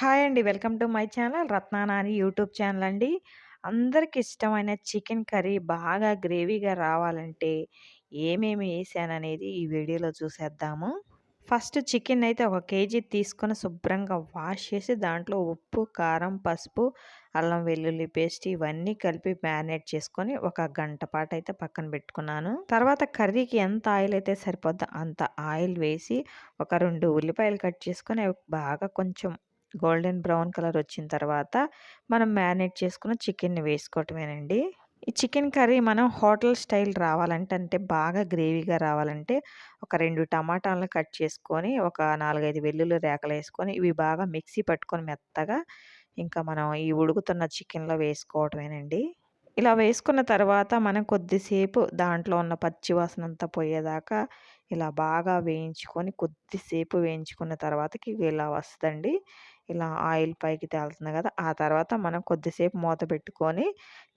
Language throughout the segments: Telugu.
హాయ్ అండి. Welcome to my channel Ratnanani YouTube channel అండి. అందరికి ఇష్టమైన చికెన్ కర్రీ బాగా గ్రేవీగా రావాలంటే ఏమేమి వేసాననేది ఈ వీడియోలో చూసేద్దాము. ఫస్ట్ చికెన్ అయితే ఒక కేజీ తీసుకొని శుభ్రంగా వాష్ చేసి దాంట్లో ఉప్పు, కారం, పసుపు, అల్లం వెల్లుల్లి పేస్ట్ ఇవన్నీ కలిపి మ్యారినేట్ చేసుకొని ఒక గంట పాటు అయితే పక్కన పెట్టుకున్నాను. తర్వాత కర్రీకి ఎంత ఆయిల్ అయితే సరిపోద్దో అంత ఆయిల్ వేసి ఒక రెండు ఉల్లిపాయలు కట్ చేసుకొని బాగా కొంచెం గోల్డెన్ బ్రౌన్ కలర్ వచ్చిన తర్వాత మనం మ్యారినేట్ చేసుకున్న చికెన్ని వేసుకోవటమేనండి. ఈ చికెన్ కర్రీ మనం హోటల్ స్టైల్ రావాలంటే అంటే బాగా గ్రేవీగా రావాలంటే ఒక రెండు టమాటాలను కట్ చేసుకొని ఒక నాలుగైదు వెల్లుల్లి రేకలు వేసుకొని ఇవి బాగా మిక్సీ పట్టుకొని మెత్తగా ఇంకా మనం ఈ ఉడుకుతున్న చికెన్లో వేసుకోవటమేనండి. ఇలా వేసుకున్న తర్వాత మనం కొద్దిసేపు దాంట్లో ఉన్న పచ్చి వాసన అంతా పోయేదాకా ఇలా బాగా వేయించుకొని కొద్దిసేపు వేయించుకున్న తర్వాతకి ఇలా వస్తుందండి. ఇలా ఆయిల్ పైకి తేలుతుంది కదా! ఆ తర్వాత మనం కొద్దిసేపు మూత పెట్టుకొని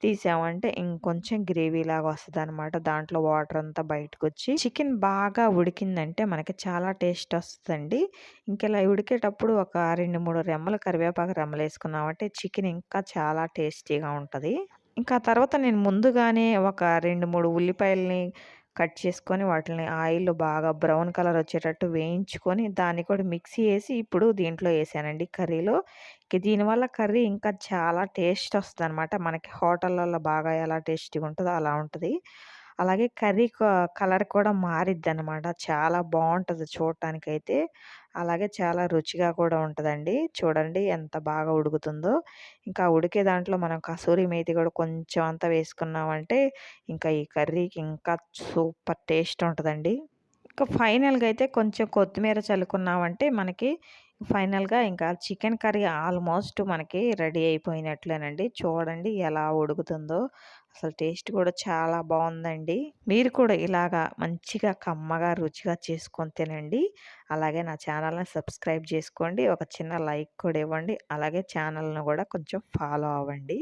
తీసామంటే ఇంకొంచెం గ్రేవీ లాగా వస్తుంది అనమాట దాంట్లో వాటర్ అంతా బయటకు వచ్చి చికెన్ బాగా ఉడికిందంటే మనకి చాలా టేస్ట్ వస్తుందండి. ఇంకెలా ఉడికేటప్పుడు ఒక రెండు మూడు రెమ్మలు కరివేపాకు రెమ్మలు వేసుకున్నామంటే చికెన్ ఇంకా చాలా టేస్టీగా ఉంటుంది. ఇంకా తర్వాత నేను ముందుగానే ఒక రెండు మూడు ఉల్లిపాయలని కట్ చేసుకొని వాటిని ఆయిల్లో బాగా బ్రౌన్ కలర్ వచ్చేటట్టు వేయించుకొని దాన్ని కూడా మిక్సీ వేసి ఇప్పుడు దీంట్లో వేసానండి కర్రీలో. దీనివల్ల కర్రీ ఇంకా చాలా టేస్ట్ వస్తుంది అనమాట మనకి హోటళ్ళల్లో బాగా ఎలా టేస్టీగా ఉంటుందో అలా ఉంటుంది. అలాగే కర్రీ కలర్ కూడా మారిద్ది అనమాట చాలా బాగుంటుంది చూడటానికైతే. అలాగే చాలా రుచిగా కూడా ఉంటుందండి. చూడండి ఎంత బాగా ఉడుకుతుందో. ఇంకా ఉడికే దాంట్లో మనం కసూరి మేతి కూడా కొంచెం అంతా వేసుకున్నామంటే ఇంకా ఈ కర్రీకి ఇంకా సూపర్ టేస్ట్ ఉంటుందండి. ఇంకా ఫైనల్గా అయితే కొంచెం కొత్తిమీర చల్లుకున్నామంటే మనకి ఫైనల్గా ఇంకా చికెన్ కర్రీ ఆల్మోస్ట్ మనకి రెడీ అయిపోయినట్లేనండి. చూడండి ఎలా ఉడుకుతుందో. అసలు టేస్ట్ కూడా చాలా బాగుందండి. మీరు కూడా ఇలాగా మంచిగా కమ్మగా రుచిగా చేసుకొని తినండి. అలాగే నా ఛానల్ని సబ్స్క్రైబ్ చేసుకోండి. ఒక చిన్న లైక్ కూడా ఇవ్వండి. అలాగే ఛానల్ను కూడా కొంచెం ఫాలో అవ్వండి.